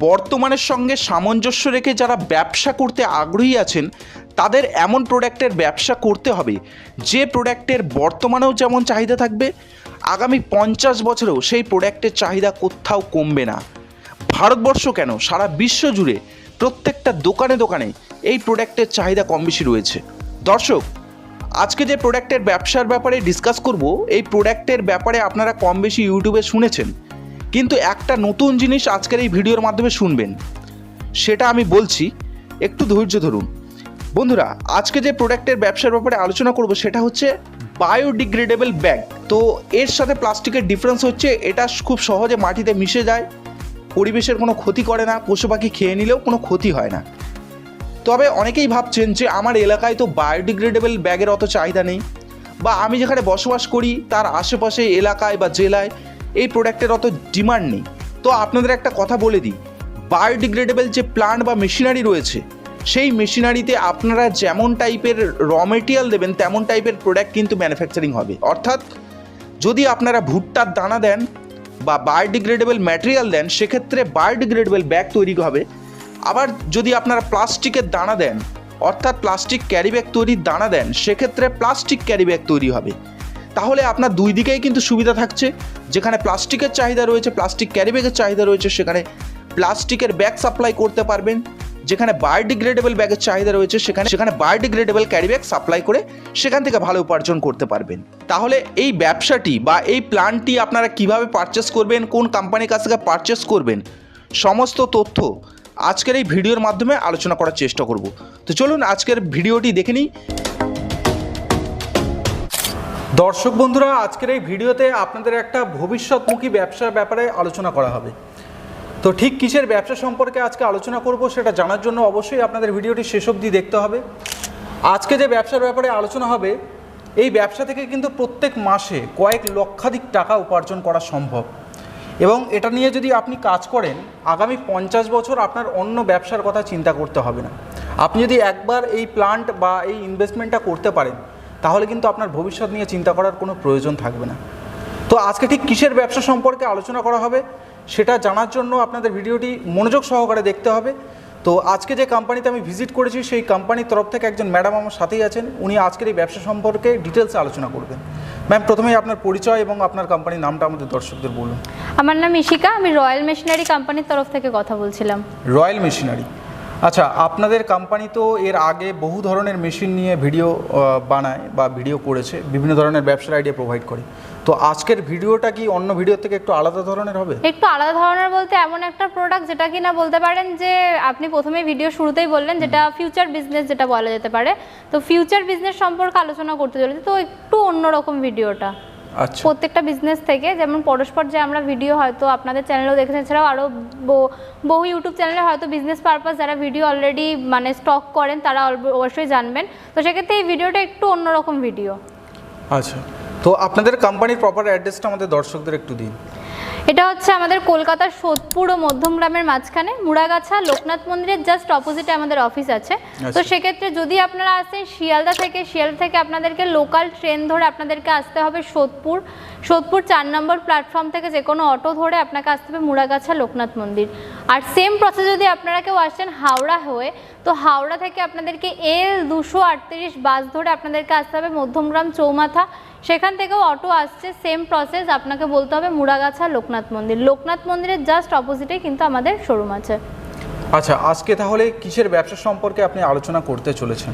বর্তমানের সঙ্গে সামঞ্জস্য রেখে যারা ব্যবসা করতে আগ্রহী আছেন, তাদের এমন প্রোডাক্টের ব্যবসা করতে হবে। যে প্রোডাক্টের বর্তমানেও যেমন চাহিদা থাকবে, আগামী পঞ্চাশ বছরেও সেই প্রোডাক্টের চাহিদা কোথাও কমবে না। ভারতবর্ষ কেন? সারা বিশ্ব জুড়ে প্রত্যেকটা দোকানে দোকানে এই প্রোডাক্টের চাহিদা কম বেশি রয়েছে। দর্শক, আজকে যে প্রোডাক্টের ব্যবসার ব্যাপারে ডিসকাস করব, এই প্রোডাক্টের ব্যাপারে আপনারা কম বেশি ইউটিউবে শুনেছেন। কিন্তু একটা নতুন জিনিস আজকের এই ভিডিওর মাধ্যমে শুনবেন। সেটা আমি বলছি, একটু ধৈর্য ধরুন। বন্ধুরা, আজকে যে প্রোডাক্টের ব্যবসার ব্যাপারে আলোচনা করব সেটা হচ্ছে বায়োডিগ্রেডেবল ব্যাগ। তো এর সাথে প্লাস্টিকের ডিফারেন্স হচ্ছে, এটা খুব সহজে মাটিতে মিশে যায়, পরিবেশের কোনো ক্ষতি করে না, পশু পাখি খেয়ে নিলেও কোনো ক্ষতি হয় না। তবে অনেকেই ভাবছেন যে আমার এলাকায় তো বায়োডিগ্রেডেবল ব্যাগের অত চাহিদা নেই, বা আমি যেখানে বসবাস করি, তার আশেপাশে এলাকায় বা জেলায় এই প্রোডাক্টের অত ডিমান্ড নেই। তো আপনাদের একটা কথা বলে দিই বায়োডিগ্রেডেবল যে প্লান্ট বা মেশিনারি রয়েছে, সেই মেশিনারিতে আপনারা যেমন টাইপের র মেটেরিয়াল দেবেন, তেমন টাইপের প্রোডাক্ট কিন্তু ম্যানুফ্যাকচারিং হবে। অর্থাৎ, যদি আপনারা ভুট্টার দানা দেন বা বায়োডিগ্রেডেবল ম্যাটেরিয়াল দেন, সেক্ষেত্রে বায়োডিগ্রেডেবল ব্যাগ তৈরি হবে। আবার যদি আপনারা প্লাস্টিকের দানা দেন, অর্থাৎ প্লাস্টিক ক্যারি ব্যাগ তৈরির দানা দেন, সেক্ষেত্রে প্লাস্টিক ক্যারি ব্যাগ তৈরি হবে। তাহলে আপনার দুই দিকেই কিন্তু সুবিধা থাকছে। যেখানে প্লাস্টিকের চাহিদা রয়েছে, প্লাস্টিক ক্যারি ব্যাগের চাহিদা রয়েছে, সেখানে প্লাস্টিকের ব্যাগ সাপ্লাই করতে পারবেন। যেখানে বায়োডিগ্রেডেবল ব্যাগের চাহিদা রয়েছে, সেখানে সেখানে বায়োডিগ্রেডেবল ক্যারি ব্যাগ সাপ্লাই করে সেখান থেকে ভালো উপার্জন করতে পারবেন। তাহলে এই ব্যবসাটি বা এই প্ল্যানটি আপনারা কীভাবে পারচেস করবেন, কোন কোম্পানির কাছ থেকে পারচেস করবেন, সমস্ত তথ্য আজকের এই ভিডিওর মাধ্যমে আলোচনা করার চেষ্টা করব। তো চলুন আজকের ভিডিওটি দেখে নিই। দর্শক বন্ধুরা, আজকের এই ভিডিওতে আপনাদের একটা ভবিষ্যৎমুখী ব্যবসার ব্যাপারে আলোচনা করা হবে। তো ঠিক কিসের ব্যবসা সম্পর্কে আজকে আলোচনা করব সেটা জানার জন্য অবশ্যই আপনাদের ভিডিওটি শেষ অবধি দেখতে হবে। আজকে যে ব্যবসার ব্যাপারে আলোচনা হবে, এই ব্যবসা থেকে কিন্তু প্রত্যেক মাসে কয়েক লক্ষাধিক টাকা উপার্জন করা সম্ভব। এবং এটা নিয়ে যদি আপনি কাজ করেন, আগামী পঞ্চাশ বছর আপনার অন্য ব্যবসার কথা চিন্তা করতে হবে না। আপনি যদি একবার এই প্লান্ট বা এই ইনভেস্টমেন্টটা করতে পারেন তাহলে কিন্তু আপনার ভবিষ্যৎ নিয়ে চিন্তা করার কোনো প্রয়োজন থাকবে না। তো আজকে ঠিক কিসের ব্যবসা সম্পর্কে আলোচনা করা হবে সেটা জানার জন্য আপনাদের ভিডিওটি মনোযোগ সহকারে দেখতে হবে। তো আজকে যে কোম্পানিতে আমি ভিজিট করেছি সেই কোম্পানির তরফ থেকে একজন ম্যাডাম আমার সাথেই আছেন। উনি আজকের এই ব্যবসা সম্পর্কে ডিটেলসে আলোচনা করবেন। ম্যাম প্রথমেই আপনার পরিচয় এবং আপনার কোম্পানির নামটা আমাদের দর্শকদের বলুন। আমার নাম ইশিকা আমি রয়্যাল মেশিনারি কোম্পানির তরফ থেকে কথা বলছিলাম। রয়্যাল মেশিনারি আচ্ছা আপনাদের কোম্পানি তো এর আগে বহু ধরনের মেশিন নিয়ে ভিডিও বানায় বা ভিডিও করেছে বিভিন্ন ধরনের ব্যবসার আইডিয়া প্রোভাইড করে। তো আজকের ভিডিওটা কি অন্য ভিডিও থেকে একটু আলাদা ধরনের হবে? একটু আলাদা ধরনের বলতে এমন একটা প্রোডাক্ট যেটা কিনা বলতে পারেন যে আপনি প্রথমে ভিডিও শুরুতেই বললেন যেটা ফিউচার বিজনেস যেটা বলা যেতে পারে। তো ফিউচার বিজনেস সম্পর্কে আলোচনা করতে চলেছে তো একটু অন্যরকম ভিডিওটা প্রত্যেকটা বিজনেস থেকে যেমন পরস্পর যে আমরা ভিডিও হয়তো আপনাদের চ্যানেলেও দেখেছেন এছাড়াও আরও বহু ইউটিউব চ্যানেলে হয়তো বিজনেস পারপাস যারা ভিডিও অলরেডি মানে স্টক করেন তারা অবশ্যই জানবেন। তো সেক্ষেত্রে এই ভিডিওটা একটু অন্যরকম ভিডিও আচ্ছা। তো আপনাদের কোম্পানির প্রপার অ্যাড্রেসটা আমাদের দর্শকদের একটু দিন। এটা হচ্ছে আমাদের কলকাতার সোদপুর ও মধ্যমগ্রামের মাঝখানে। মুড়াগাছা লোকনাথ মন্দিরের জাস্ট অপোজিটে আমাদের অফিস আছে। তো আচ্ছা। সেক্ষেত্রে যদি আপনারা আসেন শিয়ালদা থেকে শিয়ালদা থেকে আপনাদেরকে লোকাল ট্রেন ধরে আপনাদেরকে আসতে হবে সোদপুর। সোদপুর চার নম্বর প্ল্যাটফর্ম থেকে যে কোনো অটো ধরে আপনাকে আসতে হবে মুড়াগাছা লোকনাথ মন্দির। আর সেম প্রসেস যদি আপনারা কেউ আসছেন হাওড়া হয়ে তো হাওড়া থেকে আপনাদেরকে এল দুশো আটত্রিশ বাস ধরে আপনাদেরকে আসতে হবে মধ্যমগ্রাম চৌমাথা। সেখান থেকেও অটো আসছে সেম প্রসেস আপনাকে বলতে হবে মুড়াগাছা লোকনাথ মন্দির। লোকনাথ মন্দিরের জাস্ট অপোজিটে কিন্তু আমাদের শোরুম আছে। আচ্ছা আজকে তাহলে কিসের ব্যবসা সম্পর্কে আপনি আলোচনা করতে চলেছেন?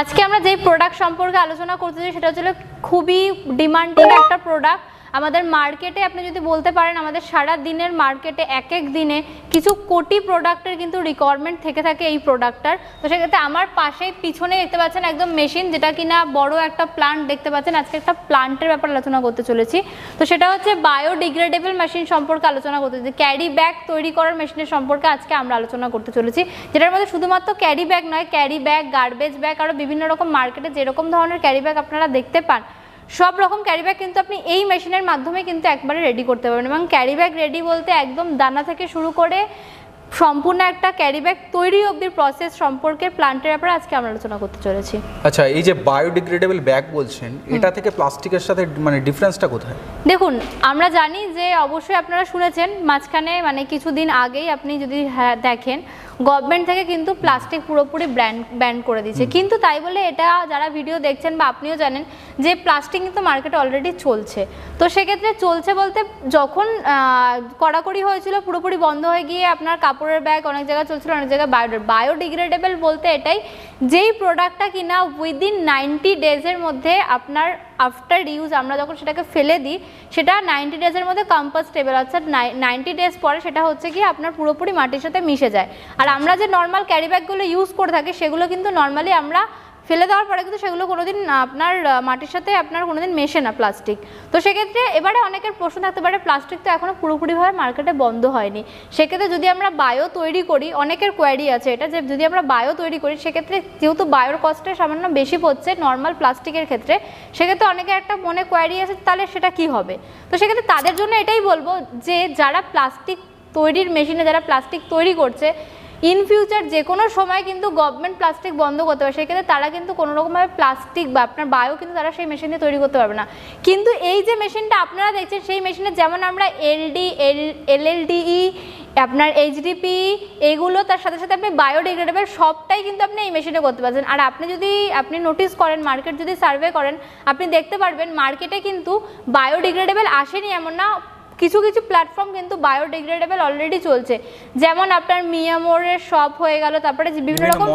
আজকে আমরা যে প্রোডাক্ট সম্পর্কে আলোচনা করতে চাই সেটা হচ্ছে খুবই ডিমান্ডিং একটা প্রোডাক্ট আমাদের মার্কেটে আপনি যদি বলতে পারেন, আমাদের সারা দিনের মার্কেটে এক এক দিনে কিছু কোটি প্রোডাক্টের কিন্তু রিকোয়ারমেন্ট থেকে থাকে এই প্রোডাক্টটার। তো সেক্ষেত্রে আমার পাশেই পিছনে দেখতে পাচ্ছেন একদম মেশিন যেটা কিনা বড় একটা প্লান্ট দেখতে পাচ্ছেন। আজকে একটা প্লান্টের ব্যাপারে আলোচনা করতে চলেছি। তো সেটা হচ্ছে বায়োডিগ্রেডেবল মেশিন সম্পর্কে আলোচনা করতে চলেছি। ক্যারি ব্যাগ তৈরি করার মেশিনের সম্পর্কে আজকে আমরা আলোচনা করতে চলেছি। যেটার মধ্যে শুধুমাত্র ক্যারি ব্যাগ নয় ক্যারি ব্যাগ গার্বেজ ব্যাগ আরও বিভিন্ন রকম মার্কেটে যেরকম ধরনের ক্যারি ব্যাগ আপনারা দেখতে পান সব রকম ক্যারি ব্যাগ কিন্তু আপনি এই মেশিনের মাধ্যমে কিন্তু একবারে রেডি করতে পারবেন এবং ক্যারি ব্যাগ রেডি বলতে একদম দানা থেকে শুরু করে সম্পূর্ণ একটা ক্যারি ব্যাগ তৈরি অবধি প্রসেস সম্পর্কে প্লান্টের ব্যাপারে আজকে আমরা আলোচনা করতে চলেছি। আচ্ছা এই যে বায়োডিগ্রেডেবল ব্যাগ বলছেন এটা থেকে প্লাস্টিকের সাথে মানে ডিফারেন্সটা কোথায়? দেখুন আমরা জানি যে অবশ্যই আপনারা শুনেছেন মাঝখানে মানে কিছুদিন আগেই আপনি যদি হ্যাঁ দেখেন গভর্নমেন্ট থেকে কিন্তু প্লাস্টিক পুরোপুরি ব্র্যান্ড ব্যান করে দিয়েছে। কিন্তু তাই বলে এটা যারা ভিডিও দেখছেন বা আপনিও জানেন যে প্লাস্টিক কিন্তু মার্কেটে অলরেডি চলছে। তো সেক্ষেত্রে চলছে বলতে যখন কড়াকড়ি হয়েছিল পুরোপুরি বন্ধ হয়ে গিয়ে আপনার কাপড়ের ব্যাগ অনেক জায়গায় চলছিল অনেক জায়গায় বায়ো বায়োডিগ্রেডেবল বলতে এটাই। যেই প্রোডাক্টটা কিনা উইদিন নাইনটি ডেজের মধ্যে আপনার আফটার ইউজ আমরা যখন সেটাকে ফেলে দিই, সেটা নাইনটি ডেজের মধ্যে কম্পোস্টেবল অর্থাৎ নাইনটি ডেজ পরে সেটা হচ্ছে কি আপনার পুরোপুরি মাটির সাথে মিশে যায়। আর আমরা যে নর্মাল ক্যারি ব্যাগগুলো ইউজ করে থাকি, সেগুলো কিন্তু নর্মালি আমরা ফেলে দেওয়ার পরে কিন্তু সেগুলো কোনোদিন আপনার মাটির সাথে আপনার কোনোদিন মেশে না প্লাস্টিক তো সেক্ষেত্রে এবারে অনেকের প্রশ্ন থাকতে পারে প্লাস্টিক তো এখনও পুরোপুরিভাবে মার্কেটে বন্ধ হয়নি। সেক্ষেত্রে যদি আমরা বায়ো তৈরি করি, অনেকের কোয়ারি আছে এটা যে যদি আমরা বায়ো তৈরি করি, সেক্ষেত্রে যেহেতু বায়োর কস্টটা সামান্য বেশি পড়ছে নর্মাল প্লাস্টিকের ক্ষেত্রে, সেক্ষেত্রে অনেকের একটা মনে কোয়ারি আছে তাহলে সেটা কি হবে? তো সেক্ষেত্রে তাদের জন্য এটাই বলব যে যারা প্লাস্টিক তৈরির মেশিনে যারা প্লাস্টিক তৈরি করছে ইন ফিউচার যে কোনো সময় কিন্তু গভর্নমেন্ট প্লাস্টিক বন্ধ করতে পারে। সেক্ষেত্রে তারা কিন্তু কোনো রকমভাবে প্লাস্টিক বা আপনার বায়ো কিন্তু তারা সেই মেশিন দিয়ে তৈরি করতে পারবে না। কিন্তু এই যে মেশিনটা আপনারা দেখছেন, সেই মেশিনে যেমন আমরা এলডি এল এলএলডিই আপনার এইচডিপি এগুলো তার সাথে সাথে আপনি বায়োডিগ্রেডেবল সবটাই কিন্তু আপনি এই মেশিনে করতে পারছেন। আর আপনি যদি, আপনি নোটিস করেন মার্কেট যদি সার্ভে করেন, আপনি দেখতে পারবেন মার্কেটে কিন্তু বায়োডিগ্রেডেবল আসেনি এমন না। কিছু কিছু প্ল্যাটফর্ম কিন্তু বায়োডিগ্রেডেবল অলরেডি চলছে। যেমন আপনার মিয়ামোরের শপ হয়ে গেল তারপরে বিভিন্ন রকম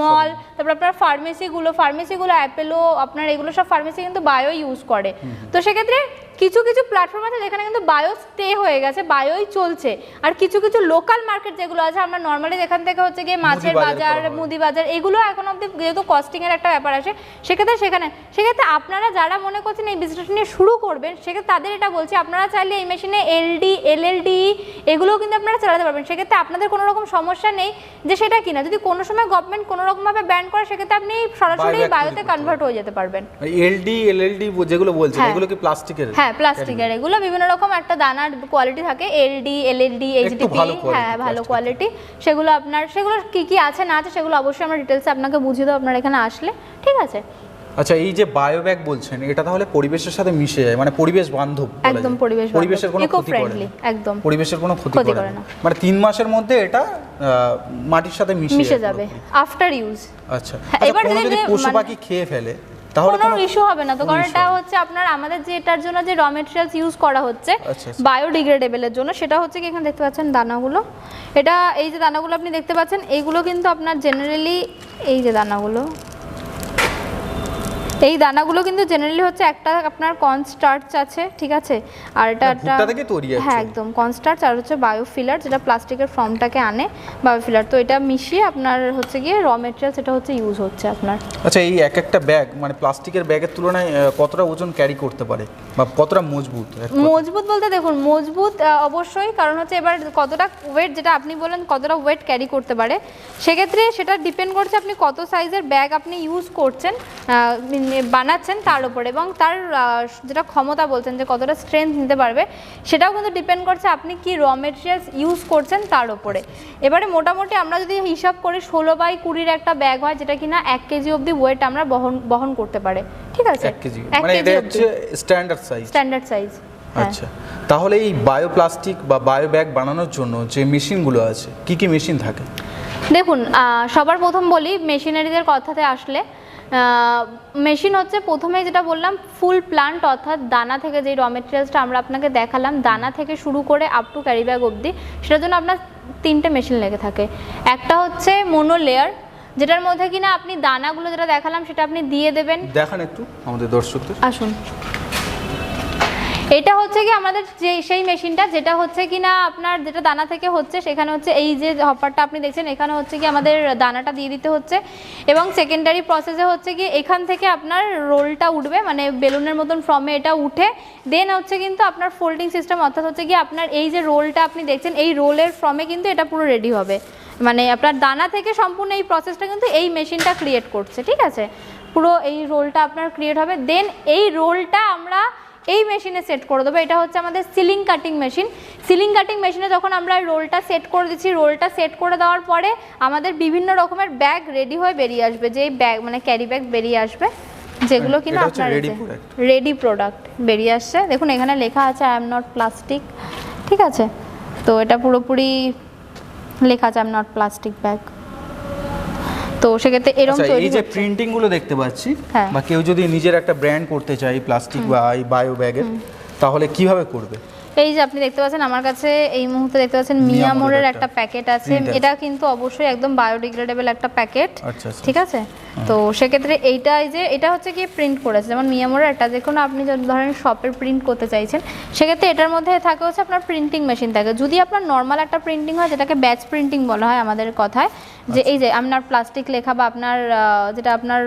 মল তারপর আপনার ফার্মেসিগুলো ফার্মেসিগুলো অ্যাপেলো আপনার এগুলো সব ফার্মেসি কিন্তু বায়ো ইউজ করে। তো সেক্ষেত্রে কিছু কিছু প্ল্যাটফর্ম আছে যেখানে কিন্তু বায়ো স্টে হয়ে গেছে বায়োই চলছে। আর কিছু কিছু লোকাল মার্কেট যেগুলো আছে আমরা নর্মালি এখান থেকে হচ্ছে গিয়ে মাছের বাজার মুদি বাজার এগুলো এখন অব্দি যেহেতু কস্টিং এর একটা ব্যাপার আছে সেক্ষেত্রে সেখানে সেক্ষেত্রে আপনারা যারা মনে করছেন এই বিজনেস নিয়ে শুরু করবেন সেক্ষেত্রে তাদের এটা বলছি আপনারা চাইলে এই মেশিনে এলডি এলএলডি এগুলোও কিন্তু আপনারা চালাতে পারবেন। সেক্ষেত্রে আপনাদের কোনো রকম সমস্যা নেই যে সেটা কিনা। যদি কোনো সময় গভর্নমেন্ট কোনো রকমভাবে ব্যান করে সেক্ষেত্রে আপনি সরাসরি বায়োতে কনভার্ট হয়ে যেতে পারবেন। এলডি এলএলডি যেগুলো বলছেন হ্যাঁ। এগুলো কি প্লাস্টিকের হ্যাঁ প্লাস্টিকের এগুলো বিভিন্ন রকম একটা দানার কোয়ালিটি থাকে এলডি এলএলডি এইচডিপি হ্যাঁ ভালো কোয়ালিটি সেগুলো আপনার সেগুলো কি কি আছে না আছে সেগুলো অবশ্যই আমরা ডিটেলসে আপনাকে বুঝিয়ে দেবো আপনার এখানে আসলে। ঠিক আছে? আচ্ছা এই যে বায়ো ব্যাগ বলছেন এটা তাহলে পরিবেশের সাথে মিশে যায় মানে পরিবেশ বান্ধব একদম পরিবেশ পরিবেশের কোনো ক্ষতি করে না। একদম। পরিবেশের কোনো ক্ষতি করে না। মানে তিন মাসের মধ্যে এটা মাটির সাথে মিশে যাবে। আফটার ইউজ আচ্ছা। হ্যাঁ, আচ্ছা, এবার যদি যদি পশু মানে- পাখি খেয়ে ফেলে তাহলে কোনো ইস্যু হবে না। তো কারণ এটা হচ্ছে আপনার আমাদের যে এটার জন্য যে র মেটেরিয়ালস ইউজ করা হচ্ছে আচ্ছা, আচ্ছা। বায়োডিগ্রেডেবলের জন্য সেটা হচ্ছে কি এখানে দেখতে পাচ্ছেন দানাগুলো। এটা এই যে দানাগুলো আপনি দেখতে পাচ্ছেন এইগুলো কিন্তু আপনার জেনারেলি এই যে দানাগুলো এই দানাগুলো কিন্তু জেনারেলি হচ্ছে একটা আপনার কনস্টার্চ আছে ঠিক আছে? আর এটা একটা থেকে তৈরি হ্যাঁ actually। একদম কনস্টার্চ আর হচ্ছে বায়োফিলার যেটা প্লাস্টিকের ফর্মটাকে আনে বায়োফিলার তো এটা মিশিয়ে আপনার হচ্ছে গিয়ে র মেটেরিয়াল সেটা হচ্ছে ইউজ হচ্ছে আপনার। আচ্ছা এই এক একটা ব্যাগ মানে প্লাস্টিকের ব্যাগের তুলনায় কতটা ওজন ক্যারি করতে পারে? বা কতটা মজবুত? মজবুত বলতে দেখুন মজবুত অবশ্যই কারণ হচ্ছে এবার কতটা ওয়েট যেটা আপনি বলেন কতটা ওয়েট ক্যারি করতে পারে। সেক্ষেত্রে সেটা ডিপেন্ড করছে আপনি কত সাইজের ব্যাগ আপনি ইউজ করছেন আহ, বানাচ্ছেন তার উপরে এবং তার যেটা ক্ষমতা বলছেন যে কতটা স্ট্রেংথ নিতে পারবে সেটাও কিন্তু ডিপেন্ড করছে আপনি কি র মেটেরিয়ালস ইউজ করছেন তার উপরে। এবারে মোটামুটি আমরা যদি হিসাব করি ষোলো বাই কুড়ির একটা ব্যাগ হয় যেটা কিনা এক কেজি অবধি ওয়েট আমরা বহন বহন করতে পারে। ঠিক আছে? এক কেজি। মানে এটা হচ্ছে স্ট্যান্ডার্ড সাইজ স্ট্যান্ডার্ড সাইজ আচ্ছা। তাহলে এই বায়ো প্লাস্টিক বা বায়ো ব্যাগ বানানোর জন্য যে মেশিনগুলো আছে কি কি মেশিন থাকে? দেখুন সবার প্রথম বলি মেশিনারিদের কথাতে আসলে মেশিন হচ্ছে প্রথমে যেটা বললাম ফুল প্লান্ট অর্থাৎ দানা থেকে যে র মেটেরিয়ালসটা আমরা আপনাকে দেখালাম দানা থেকে শুরু করে আপ টু ক্যারি ব্যাগ অবধি সেটার জন্য আপনার তিনটে মেশিন লেগে থাকে। একটা হচ্ছে মোনো লেয়ার যেটার মধ্যে কিনা আপনি দানাগুলো যেটা দেখালাম সেটা আপনি দিয়ে দেবেন। দেখান একটু আমাদের দর্শকদের। আসুন। এটা হচ্ছে কি আমাদের যে সেই মেশিনটা, যেটা হচ্ছে কি না আপনার যেটা দানা থেকে হচ্ছে, সেখানে হচ্ছে এই যে হপারটা আপনি দেখছেন, এখানে হচ্ছে কি আমাদের দানাটা দিয়ে দিতে হচ্ছে। এবং সেকেন্ডারি প্রসেসে হচ্ছে কি এখান থেকে আপনার রোলটা উঠবে মানে বেলুনের মতন ফর্মে এটা উঠে দেন হচ্ছে কিন্তু আপনার ফোল্ডিং সিস্টেম অর্থাৎ হচ্ছে কি আপনার এই যে রোলটা আপনি দেখছেন, এই রোলের ফর্মে কিন্তু এটা পুরো রেডি হবে। মানে আপনার দানা থেকে সম্পূর্ণ এই প্রসেসটা কিন্তু এই মেশিনটা ক্রিয়েট করছে, ঠিক আছে? পুরো এই রোলটা আপনার ক্রিয়েট হবে দেন এই রোলটা আমরা এই মেশিনে সেট করে দেবো। এটা হচ্ছে আমাদের sealing cutting machine. Sealing cutting মেশিনে যখন আমরা রোলটা সেট করে দিচ্ছি রোলটা সেট করে দেওয়ার পরে আমাদের বিভিন্ন রকমের ব্যাগ রেডি হয়ে বেরিয়ে আসবে। যেই ব্যাগ মানে ক্যারি ব্যাগ বেরিয়ে আসবে যেগুলো কিনা আপনার রেডি প্রোডাক্ট বেরিয়ে আসছে। দেখুন এখানে লেখা আছে আই এম নট প্লাস্টিক ঠিক আছে? তো এটা পুরোপুরি লেখা আছে I am not plastic bag তো সেক্ষেত্রে এরকম তো এই যে। প্রিন্টিংগুলো দেখতে পাচ্ছি হ্যাঁ। বা কেউ যদি নিজের একটা ব্র্যান্ড করতে চায় প্লাস্টিক বা বায়ো ব্যাগের তাহলে কীভাবে করবে? এই যে আপনি দেখতে পাচ্ছেন আমার কাছে এই মুহূর্তে দেখতে পাচ্ছেন মিয়ামোরের একটা প্যাকেট আছে। এটা কিন্তু অবশ্যই একদম বায়োডিগ্রেডেবল একটা প্যাকেট আচ্ছা, আচ্ছা। ঠিক আছে? তো সেক্ষেত্রে এইটা এই যে এটা হচ্ছে কি প্রিন্ট করেছে। যেমন মিয়ামোরের একটা যে কোনো আপনি যদি ধরেন শপের প্রিন্ট করতে চাইছেন সেক্ষেত্রে এটার মধ্যে থাকে হচ্ছে আপনার প্রিন্টিং মেশিন থাকে। যদি আপনার নর্মাল একটা প্রিন্টিং হয় যেটাকে ব্যাচ প্রিন্টিং বলা হয় আমাদের কথায় যে এই যে আপনার প্লাস্টিক লেখা বা আপনার যেটা আপনার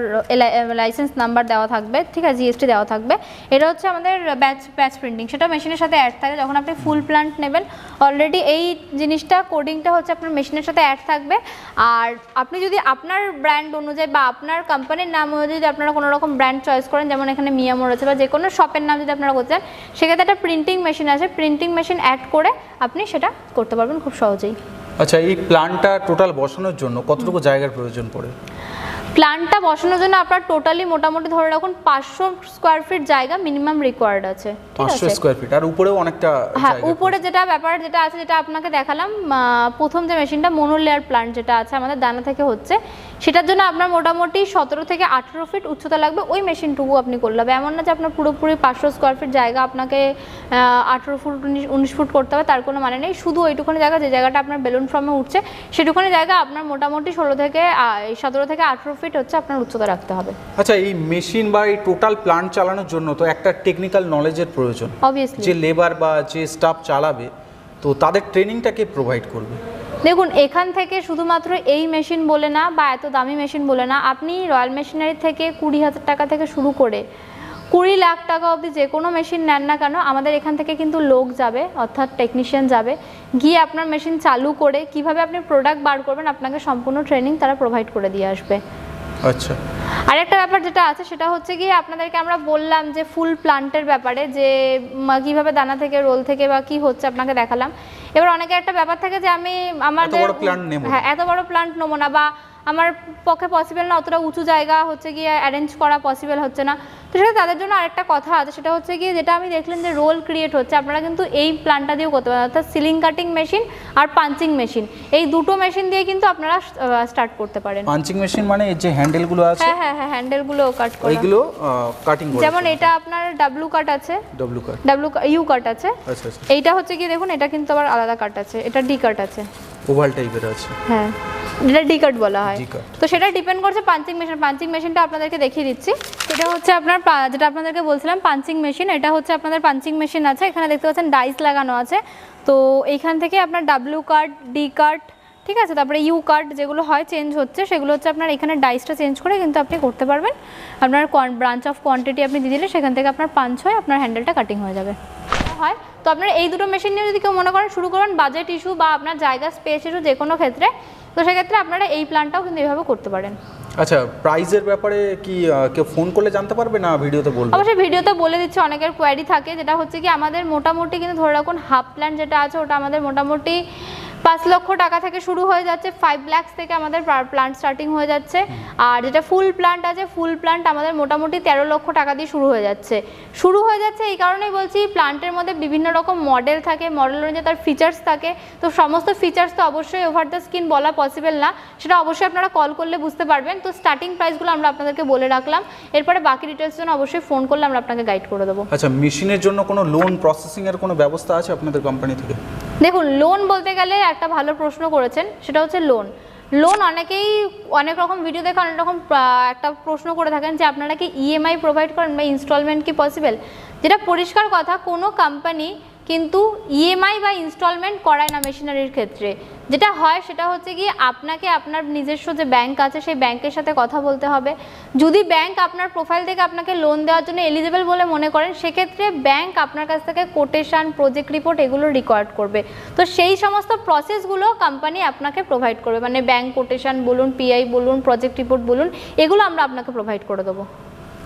লাইসেন্স নাম্বার দেওয়া থাকবে ঠিক আছে জিএসটি দেওয়া থাকবে এটা হচ্ছে আমাদের ব্যাচ ব্যাচ প্রিন্টিং সেটা মেশিনের সাথে অ্যাড থাকে যখন আপনি ফুল প্লান্ট নেবেন অলরেডি এই জিনিসটা কোডিংটা হচ্ছে আপনার মেশিনের সাথে অ্যাড থাকবে। আর আপনি যদি আপনার ব্র্যান্ড অনুযায়ী বা আপনার কোম্পানির নাম যদি আপনারা কোনো রকম ব্র্যান্ড চয়েস করেন যেমন এখানে মিয়ামোর আছে বা যে কোনো শপের নাম যদি আপনারা করতে চান সেক্ষেত্রে একটা প্রিন্টিং মেশিন আছে। প্রিন্টিং মেশিন অ্যাড করে আপনি সেটা করতে পারবেন খুব সহজেই। আচ্ছা এই প্ল্যানটা টোটাল বসানোর জন্য কতটুকু জায়গার প্রয়োজন পড়ে? প্ল্যান্টটা বসানোর জন্য আপনার টোটালি মোটামুটি ধরে রাখুন পাঁচশো স্কোয়ার ফিট জায়গা মিনিমাম রিকোয়ার্ড আছে। ঠিক পাঁচশো স্কোয়ার ফিট আর উপরেও অনেকটা হ্যাঁ উপরে যেটা ব্যাপার যেটা আছে যেটা আপনাকে দেখালাম প্রথম যে মেশিনটা মনোলেয়ার প্লান্ট যেটা আছে আমাদের দানা থেকে হচ্ছে সেটার জন্য আপনার মোটামুটি সতেরো থেকে আঠেরো ফিট উচ্চতা লাগবে ওই মেশিনটুকু আপনি করলে হবে। এমন না যে আপনার পুরোপুরি পাঁচশো স্কোয়ার ফিট জায়গা আপনাকে আঠেরো ফুট উনিশ উনিশ ফুট করতে হবে তার কোনো মানে নেই। শুধু ওইটুখানি জায়গা যে জায়গাটা আপনার বেলুন ফর্মে উঠছে সেটুখানি জায়গা আপনার মোটামুটি ষোলো থেকে সতেরো থেকে আঠেরো ফিট হচ্ছে আপনার উচ্চতা রাখতে হবে। আচ্ছা এই মেশিন বা এই টোটাল প্ল্যান্ট চালানোর জন্য তো একটা টেকনিক্যাল নলেজের প্রয়োজন। যে লেবার বা যে স্টাফ চালাবে তো তাদের ট্রেনিংটাকে প্রোভাইড করবে? দেখুন এখান থেকে শুধুমাত্র এই মেশিন বলে না বা এত দামি মেশিন বলে না আপনি রয়্যাল মেশিনারি থেকে কুড়ি হাজার টাকা থেকে শুরু করে কুড়ি লাখ টাকা অবধি যে কোনো মেশিন নেন না কেন আমাদের এখান থেকে কিন্তু লোক যাবে অর্থাৎ টেকনিশিয়ান যাবে গিয়ে আপনার মেশিন চালু করে কীভাবে আপনি প্রোডাক্ট বার করবেন আপনাকে সম্পূর্ণ ট্রেনিং তারা প্রোভাইড করে দিয়ে আসবে। আচ্ছা। আরেকটা ব্যাপার যেটা আছে সেটা হচ্ছে গিয়ে আপনাদেরকে আমরা বললাম যে ফুল প্লান্টের ব্যাপারে যে কীভাবে দানা থেকে রোল থেকে বা কি হচ্ছে আপনাকে দেখালাম। এবার অনেকে একটা ব্যাপার থাকে যে আমি আমাদের। হ্যাঁ এত বড় প্লান্ট নেব না বা আমার পক্ষে পসিবল না অতটা উঁচু জায়গা হচ্ছে গিয়ে অ্যারেঞ্জ করা পসিবল হচ্ছে না তো সেটা তাদের জন্য আরেকটা কথা আছে সেটা হচ্ছে গিয়ে যেটা আমি দেখলেন যে রোল ক্রিয়েট হচ্ছে আপনারা কিন্তু এই প্ল্যানটা দিয়েও করতে পারেন অর্থাৎ সিলিং কাটিং মেশিন আর পাঞ্চিং মেশিন এই দুটো মেশিন দিয়ে কিন্তু আপনারা স্টার্ট করতে পারেন। পাঞ্চিং মেশিন মানে এর যে হ্যান্ডেলগুলো আছে হ্যাঁ হ্যাঁ হ্যাঁ হ্যান্ডেলগুলো কাট করা। ওইগুলো কাটিং করে যেমন এটা আপনার ডাব্লু কাট আছে W cut W U cut আছে। আচ্ছা আচ্ছা। এইটা হচ্ছে গিয়ে দেখুন এটা কিন্তু আবার আলাদা কাট আছে এটা ডি কাট আছে। ওভাল টাইপের আছে। হ্যাঁ। এটা ডি কাট বলা হয়। তো সেটা ডিপেন্ড করছে পাঞ্চিং মেশিন পাঞ্চিং মেশিনটা আপনাদেরকে দেখিয়ে দিচ্ছি। এটা হচ্ছে আপনার পা- যেটা আপনাদেরকে বলছিলাম পাঞ্চিং মেশিন এটা হচ্ছে আপনাদের পাঞ্চিং মেশিন আছে। এখানে দেখতে পাচ্ছেন ডাইস লাগানো আছে। তো এইখান থেকে আপনার ডাব্লিউ কাট ডি কাট ঠিক আছে? তারপরে ইউ কার্ড যেগুলো হয় চেঞ্জ হচ্ছে সেগুলো হচ্ছে আপনার এখানে ডাইসটা চেঞ্জ করে কিন্তু আপনি করতে পারবেন। আপনার ব্রাঞ্চ অফ কোয়ান্টিটি আপনি দিয়ে দিলে সেখান থেকে আপনার পাঞ্চ হয় আপনার হ্যান্ডেলটা কাটিং হয়ে যাবে। হয়। তো আপনারা এই দুটো মেশিন নিয়ে যদি কেউ মনে করেন শুরু করেন বাজেট ইস্যু বা আপনার জায়গা স্পেস ইস্যু যে কোনো ক্ষেত্রে তো সেক্ষেত্রে আপনারা এই প্ল্যানটাও কিন্তু এইভাবে করতে পারেন। আচ্ছা প্রাইজের ব্যাপারে কি কেউ ফোন করলে জানতে পারবে না ভিডিওতে বলবে? অবশ্যই ভিডিওতে বলে দিচ্ছি অনেকের কোয়ারি থাকে যেটা হচ্ছে কি আমাদের মোটামুটি কিন্তু ধরে রাখুন হাফ প্ল্যান যেটা আছে ওটা আমাদের মোটামুটি পাঁচ লক্ষ টাকা থেকে শুরু হয়ে যাচ্ছে ফাইভ ল্যাক্স থেকে আমাদের প্লান্ট স্টার্টিং হয়ে যাচ্ছে। আর যেটা ফুল প্লান্ট আছে ফুল প্লান্ট আমাদের মোটামুটি তেরো লক্ষ টাকা দিয়ে শুরু হয়ে যাচ্ছে। শুরু হয়ে যাচ্ছে এই কারণেই বলছি প্লান্টের মধ্যে বিভিন্ন রকম মডেল থাকে মডেল অনুযায়ী তার ফিচার্স থাকে। তো সমস্ত ফিচার্স তো অবশ্যই ওভার দ্য স্ক্রিন বলা পসিবল না, সেটা অবশ্যই আপনারা কল করলে বুঝতে পারবেন। তো স্টার্টিং প্রাইসগুলো আমরা আপনাদেরকে বলে রাখলাম। এরপরে বাকি ডিটেলস জন্য অবশ্যই ফোন করলে আমরা আপনাকে গাইড করে দেবো। আচ্ছা মেশিনের জন্য কোনো লোন প্রসেসিংয়ের কোনো ব্যবস্থা আছে আপনাদের কোম্পানি থেকে? দেখুন লোন বলতে গেলে একটা ভালো প্রশ্ন করেছেন, সেটা হচ্ছে লোন লোন অনেকেই অনেক রকম ভিডিও দেখে, অনেক রকম একটা প্রশ্ন করে থাকেন যে আপনারা কি ইএমআই প্রোভাইড করেন বা ইনস্টলমেন্ট কি পসিবল যেটা পরিষ্কার কথা, কোনো কোম্পানি কিন্তু ইএমআই বা ইনস্টলমেন্ট করায় না মেশিনারির ক্ষেত্রে। যেটা হয় সেটা হচ্ছে কি আপনাকে আপনার নিজস্ব যে ব্যাংক আছে সেই ব্যাংকের সাথে কথা বলতে হবে। যদি ব্যাংক আপনার প্রোফাইল থেকে আপনাকে লোন দেওয়ার জন্য এলিজিবল বলে মনে করেন, সেক্ষেত্রে ব্যাংক আপনার কাছ থেকে কোটেশন প্রজেক্ট রিপোর্ট এগুলো রিকোয়ার্ড করবে। তো সেই সমস্ত প্রসেসগুলো কোম্পানি আপনাকে প্রোভাইড করবে। মানে ব্যাংক কোটেশন বলুন পিআই বলুন প্রজেক্ট রিপোর্ট বলুন, এগুলো আমরা আপনাকে প্রোভাইড করে দেবো।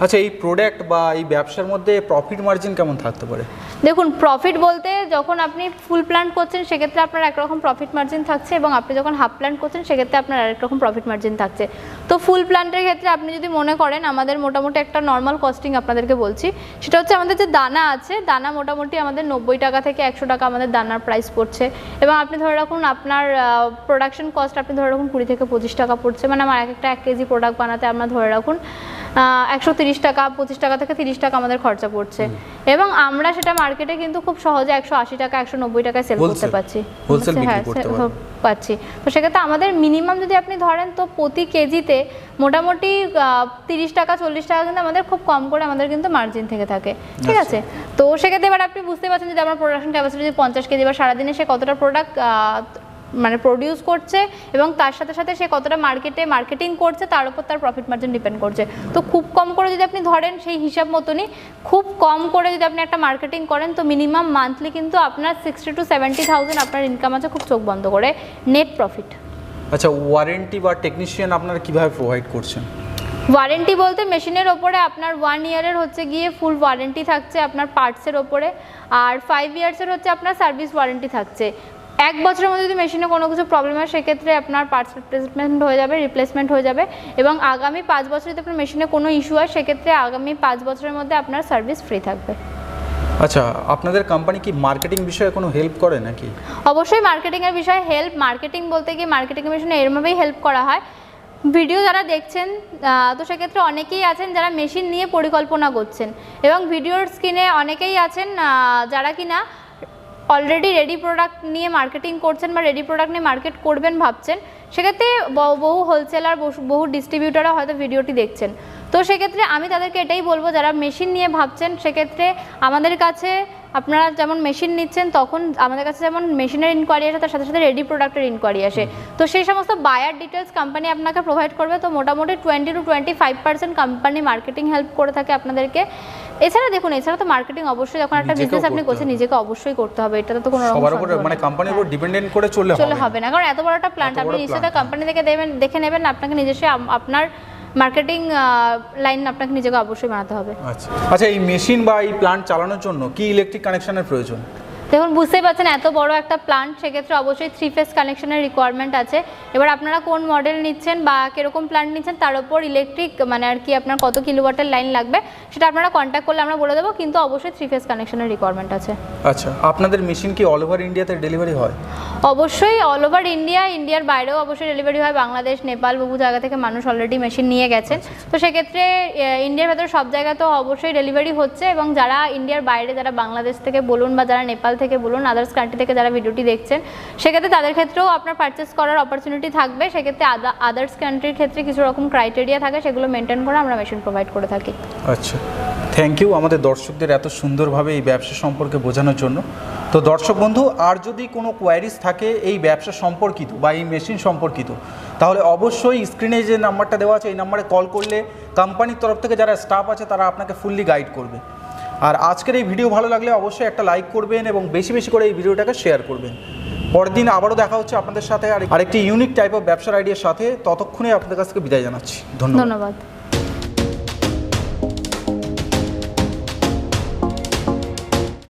আচ্ছা এই প্রোডাক্ট বা এই ব্যবসার মধ্যে প্রফিট মার্জিন কেমন থাকতে পারে? দেখুন প্রফিট বলতে যখন আপনি ফুল প্ল্যান করছেন, সেক্ষেত্রে আপনার একরকম প্রফিট মার্জিন থাকছে এবং আপনি যখন হাফ প্ল্যান করছেন, সেক্ষেত্রে আপনার আরেক রকম প্রফিট মার্জিন থাকছে। তো ফুল প্ল্যান্টের ক্ষেত্রে আপনি যদি মনে করেন, আমাদের মোটামুটি একটা নর্মাল কস্টিং আপনাদেরকে বলছি। সেটা হচ্ছে আমাদের যে দানা আছে, দানা মোটামুটি আমাদের নব্বই টাকা থেকে একশো টাকা আমাদের দানার প্রাইস পড়ছে। এবং আপনি ধরে রাখুন, আপনার প্রোডাকশন কস্ট আপনি ধরে রাখুন কুড়ি থেকে পঁচিশ টাকা পড়ছে। মানে আমার এক একটা এক কেজি প্রোডাক্ট বানাতে আমরা ধরে রাখুন একশো তিরিশ টাকা পঁচিশ টাকা থেকে তিরিশ টাকা আমাদের খরচা পড়ছে। এবং আমরা সেটা মার্কেটে কিন্তু খুব সহজে একশো আশি টাকা একশো নব্বই টাকায় সেল করতে পারছি। হ্যাঁ। পাচ্ছি। তো সেক্ষেত্রে আমাদের মিনিমাম যদি আপনি ধরেন তো প্রতি কেজিতে মোটামুটি তিরিশ টাকা চল্লিশ টাকা কিন্তু আমাদের খুব কম করে আমাদের কিন্তু মার্জিন থেকে থাকে। ঠিক আচ্ছা। আছে? তো সেক্ষেত্রে এবার আপনি বুঝতে পারছেন যে আমার প্রোডাকশন ক্যাপাসিটি যদি পঞ্চাশ কেজি বা সারাদিনে সে কতটা প্রোডাক্ট মানে প্রডিউস করছে এবং তার সাথে সাথে সে কতটা মার্কেটে মার্কেটিং করছে তার উপর তার প্রফিট মার্জিন ডিপেন্ড করছে। তো খুব কম করে যদি আপনি ধরেন সেই হিসাব মতনই খুব কম করে যদি আপনি একটা মার্কেটিং করেন তো মিনিমাম মান্থলি কিন্তু আপনার সিক্সটি টু সেভেন্টি থাউজেন্ড আপনার ইনকাম আছে খুব চোখ বন্ধ করে নেট প্রফিট আচ্ছা ওয়ারেন্টি বা টেকনিশিয়ান আপনারা কীভাবে প্রোভাইড করছেন? ওয়ারেন্টি বলতে মেশিনের ওপরে আপনার ওয়ান ইয়ারের হচ্ছে গিয়ে ফুল ওয়ারেন্টি থাকছে আপনার পার্টসের ওপরে আর ফাইভ ইয়ার্সের হচ্ছে আপনার সার্ভিস ওয়ারেন্টি থাকছে। এক বছরের মধ্যে যদি মেশিনে কোনো কিছু প্রবলেম হয় সেক্ষেত্রে আপনার পার্টস রিপ্লেসমেন্ট হয়ে যাবে রিপ্লেসমেন্ট হয়ে যাবে এবং আগামী পাঁচ বছর যদি আপনার মেশিনে কোনো ইস্যু হয় সেক্ষেত্রে আগামী পাঁচ বছরের মধ্যে আপনার সার্ভিস ফ্রি থাকবে। আচ্ছা আপনাদের কোম্পানি কি মার্কেটিং বিষয়ে কোনো হেল্প করে নাকি? অবশ্যই মার্কেটিংয়ের বিষয়ে হেল্প মার্কেটিং বলতে গিয়ে মার্কেটিংয়ের বিষয়ে এরমভাবেই হেল্প করা হয়। ভিডিও যারা দেখছেন তো সেক্ষেত্রে অনেকেই আছেন যারা মেশিন নিয়ে পরিকল্পনা করছেন এবং ভিডিওর স্ক্রিনে অনেকেই আছেন যারা কিনা অলরেডি রেডি প্রোডাক্ট নিয়ে মার্কেটিং করছেন বা রেডি প্রোডাক্ট নিয়ে মার্কেট করবেন ভাবছেন, সেক্ষেত্রে বহু হোলসেলার বহু ডিস্ট্রিবিউটাররা হয়তো ভিডিওটি দেখছেন। তো সেক্ষেত্রে আমি তাদেরকে এটাই বলব, যারা মেশিন নিয়ে ভাবছেন, সেক্ষেত্রে আমাদের কাছে আপনারা যেমন মেশিন নিচ্ছেন তখন আমাদের কাছে যেমন মেশিনের ইনকোয়ারি আসে তার সাথে সাথে রেডি প্রোডাক্টের ইনকোয়ারি আসে। তো সেই সমস্ত বায়ার ডিটেলস কোম্পানি আপনাকে প্রোভাইড করবে। তো মোটামুটি twenty to twenty five percent company marketing help করে থাকে আপনাদেরকে। এছাড়া দেখুন এছাড়া তো মার্কেটিং অবশ্যই যখন একটা বিজনেস আপনি করছেন নিজেকে অবশ্যই করতে হবে। এটা তো কোনো সবার উপরে সন্দেহ মানে কোম্পানির উপর। ডিপেন্ডেন্ট করে চলে হবে। হবে না। কারণ এত বড় একটা প্ল্যান্ট আপনি নিশ্চয়ই কোম্পানি থেকে দেবেন দেখে নেবেন আপনাকে নিজস্ব আপনার মার্কেটিং লাইন আপনাকে নিজেকে অবশ্যই বানাতে হবে। আচ্ছা। আচ্ছা এই মেশিন বা এই প্ল্যান্ট চালানোর জন্য কি ইলেকট্রিক কানেকশনের প্রয়োজন? দেখুন বুঝতেই পারছেন এত বড় একটা প্লান্ট সেক্ষেত্রে অবশ্যই থ্রি ফেস কানেকশনের রিকোয়ারমেন্ট আছে। এবার আপনারা কোন মডেল নিচ্ছেন বা কীরকম প্ল্যান্ট নিচ্ছেন তার উপর ইলেকট্রিক মানে আর কি আপনার কত কিলোওয়াটের লাইন লাগবে সেটা আপনারা কন্ট্যাক্ট করলে আমরা বলে দেবো কিন্তু অবশ্যই থ্রি ফেস কানেকশনের রিকোয়ারমেন্ট আছে। আচ্ছা আপনাদের মেশিন কি অল ওভার ইন্ডিয়াতে ডেলিভারি হয়? অবশ্যই অল ওভার ইন্ডিয়া ইন্ডিয়ার বাইরেও অবশ্যই ডেলিভারি হয় বাংলাদেশ নেপাল বহু জায়গা থেকে মানুষ অলরেডি মেশিন নিয়ে গেছেন তো সেক্ষেত্রে ইন্ডিয়ার ভেতরে সব জায়গায় তো অবশ্যই ডেলিভারি হচ্ছে এবং যারা ইন্ডিয়ার বাইরে যারা বাংলাদেশ থেকে বলুন বা যারা নেপাল থেকে বলুন আদার্স কান্ট্রি থেকে যারা ভিডিওটি দেখছেন, সেক্ষেত্রে তাদের ক্ষেত্রেও আপনার পারচেস করার অপরচুনিটি থাকবে। সেক্ষেত্রে আদার্স কান্ট্রির ক্ষেত্রে কিছু রকম ক্রাইটেরিয়া থাকে, সেগুলো মেনটেন করে আমরা মেশিন প্রোভাইড করে থাকি। আচ্ছা। থ্যাংক ইউ আমাদের দর্শকদের এত সুন্দরভাবে এই ব্যবসা সম্পর্কে বোঝানোর জন্য। তো দর্শক বন্ধু, আর যদি কোনো কোয়ারিজ থাকে এই ব্যবসা সম্পর্কিত বা এই মেশিন সম্পর্কিত, তাহলে অবশ্যই স্ক্রিনে যে নাম্বারটা দেওয়া আছে, এই নাম্বারে কল করলে কোম্পানির তরফ থেকে যারা স্টাফ আছে, তারা আপনাকে ফুললি গাইড করবে। আর আজকের এই ভিডিও ভালো লাগলে অবশ্যই একটা লাইক করবেন এবং বেশি বেশি করে এই ভিডিওটাকে শেয়ার করবেন। পরের দিন আবারও দেখা হচ্ছে আপনাদের সাথে আর আরেকটি ইউনিক টাইপ অফ ব্যবসার আইডিয়ার সাথে। ততক্ষণে আপনাদের কাছ বিদায় জানাচ্ছি। ধন্যবাদ।